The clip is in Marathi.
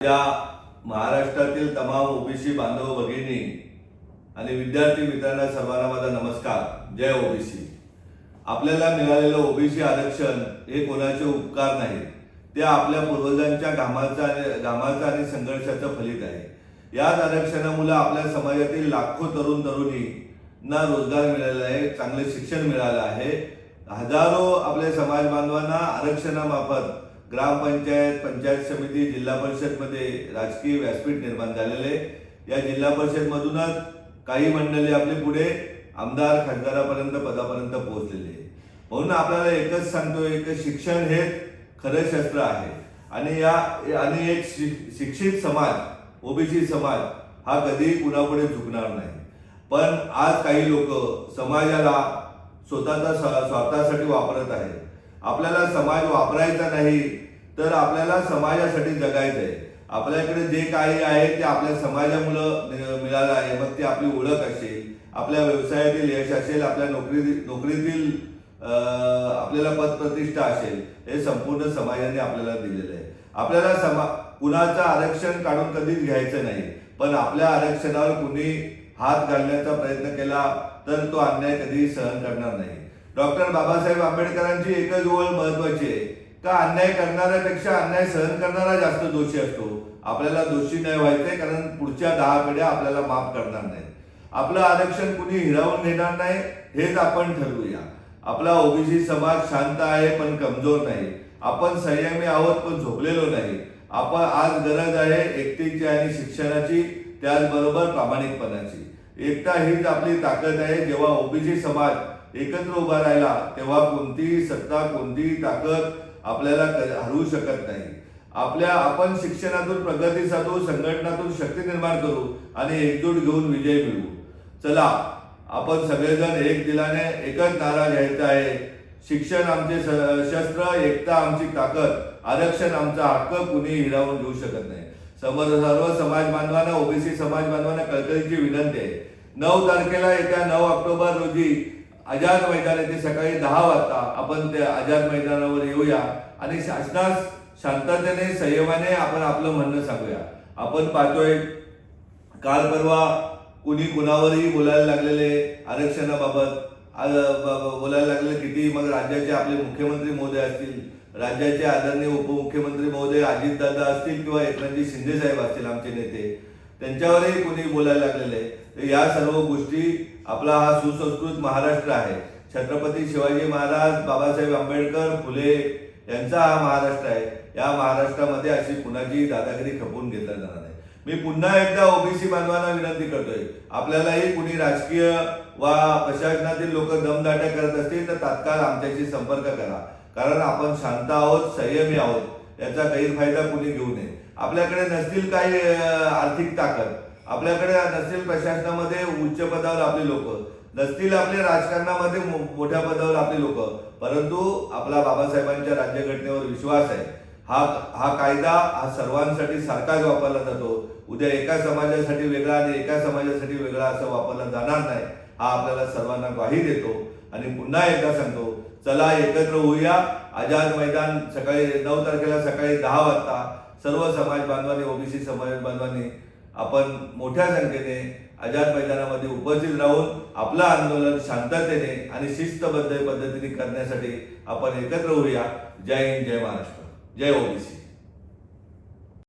या महाराष्ट्रातील तमाम ओबीसी बांधव भगिनी आणि विद्यार्थी मित्रांना सर्वांना माझा नमस्कार. जय ओबीसी आपल्याला मिळालेलं ओबीसी आरक्षण हे कोणाचे उपकार नाही. ते आपल्या पूर्वजांच्या घामाचा आणि घामाचं आणि संघर्षाचं फलित आहे. याच आरक्षणामुळे आपल्या समाजातील लाखो तरुण तरुणींना रोजगार मिळाला आहे चांगले शिक्षण मिळालं आहे. हजारो आपल्या समाज बांधवांना आरक्षणामार्फत ग्रामपंचायत पंचायत समिती जिल्हा परिषदमध्ये राजकीय व्यासपीठ निर्माण झालेले या जिल्हा परिषदमधूनच काही मंडळी आपले पुढे आमदार खासदारापर्यंत पदापर्यंत पोहोचलेले म्हणून आपल्याला एकच सांगतोय की शिक्षण हे खरं शस्त्र आहे. आणि या आणि एक शि- शिक्षित समाज ओबीसी समाज हा कधीही कुणापुढे झुकणार नाही. पण आज काही लोक समाजाला स्वतःचा स्वार्थासाठी वापरत आहेत. आपल्याला समाज वापरायचा नाही तर आपल्याला समाजासाठी जगायचं आहे आपल्याकडे जे काही आहे ते आपल्या समाजामुळं मिळालं आहे. मग ती आपली ओळख असेल आपल्या व्यवसायातील यश असेल आपल्या नोकरी नोकरीतील आपल्याला आपल्याला पदप्रतिष्ठा असेल हे संपूर्ण समाजाने आपल्याला दिलेलं आहे. आपल्याला समा कुणाचं आरक्षण काढून कधीच घ्यायचं नाही. पण आपल्या आरक्षणावर कुणी हात घालण्याचा प्रयत्न केला तर तो अन्याय कधीही सहन करणार नाही. डॉक्टर बाबासाहेब आंबेडकरांची एकच ओळ महत्वाची आहे. का अन्याय करणाऱ्यापेक्षा अन्याय सहन करणारा जास्त दोषी असतो. आपल्याला दोषी नाही व्हायचंय कारण पुढच्या दहा पिढ्या आपल्याला माफ करणार नाही आपलं आरक्षण कुणी हिरावून घेणार नाही हेच आपण ठरवूया. आपला ओबीसी समाज शांत आहे पण कमजोर नाही. आपण संयमी आहोत पण झोपलेलो नाही. आपण आज गरज आहे एकतेची आणि शिक्षणाची त्याचबरोबर प्रामाणिकपणाची. एकता हीच आपली ताकद आहे. जेव्हा ओबीसी समाज एकत्र उभा राहिला तेव्हा कोणतीही सत्ता कोणतीही ताकद आपल्याला हरवू शकत नाही. आपल्या आपण शिक्षणातून प्रगती साधू संघटनातून शक्ती निर्माण करू आणि एकजूट घेऊन विजय मिळवू. चला आपण सगळेजण एक दिलाने एकच नारा घ्यायचा आहे. शिक्षण आमचे शस्त्र एकता आमची ताकद आरक्षण आमचा हक्क कुणी हिरावून घेऊ शकत नाही. समोर सर्व समाज बांधवांना ओबीसी समाज बांधवांना कळकळीची विनंती आहे. नऊ तारखेला येत्या नऊ ऑक्टोबर रोजी आझाद मैदान येथे सकाळी दहा वाजता आपण त्या आझाद मैदानावर येऊया. आणि शासनास शांततेने संयमाने आपण आपलं म्हणणं सांगूया. आपण पाहतोय काल परवा कुणी कुणावरही बोलायला लागलेले आरक्षणाबाबत बोलायला लागले किती मग राज्याचे आपले मुख्यमंत्री महोदय असतील राज्याचे आदरणीय उपमुख्यमंत्री महोदय अजितदादा असतील किंवा एकनाथजी शिंदे साहेब असतील आमचे नेते त्यांच्यावरही कुणी बोलायला लागलेले तर या सर्व गोष्टी आपला हा सुसंस्कृत महाराष्ट्र आहे. छत्रपती शिवाजी महाराज बाबासाहेब आंबेडकर फुले यांचा हा महाराष्ट्र आहे. या महाराष्ट्रामध्ये अशी कुणाची दादागिरी खपवून घेतला जाणार नाही. मी पुन्हा एकदा ओबीसी बांधवांना विनंती करतोय. आपल्यालाही कुणी राजकीय वा प्रशासनातील लोक दमदाट्या करत असतील तर तात्काळ आमच्याशी संपर्क करा. कारण आपण शांत आहोत संयमी आहोत. याचा गैरफायदा कुणी घेऊ नये. आपल्याकडे नसतील काही आर्थिक ताकद. आपल्याकडे नसतील प्रशासनामध्ये उच्च पदावर आपले लोक. नसतील आपले राजकारणामध्ये मोठ्या पदावर आपले लोक. परंतु आपला बाबासाहेबांच्या राज्यघटनेवर विश्वास आहे. हा हा कायदा हा सर्वांसाठी सारखाच वापरला जातो. उद्या एका समाजासाठी वेगळा आणि एका समाजासाठी वेगळा असं वापरला जाणार नाही हा आपल्याला सर्वांना ग्वाही देतो. आणि पुन्हा एकदा सांगतो चला एकत्र होऊया. आझाद मैदान सकाळी नऊ तारखेला सकाळी दहा वाजता. सर्व समाज बांधवांनी ओबीसी समाज बांधवांनी आपण मोठ्या संख्येने आझाद मैदानामध्ये उपस्थित राहून आपलं आंदोलन शांततेने आणि शिस्तबद्ध पद्धतीने करण्यासाठी आपण एकत्र होऊया जय हिंद जय महाराष्ट्र. जय ओबीसी.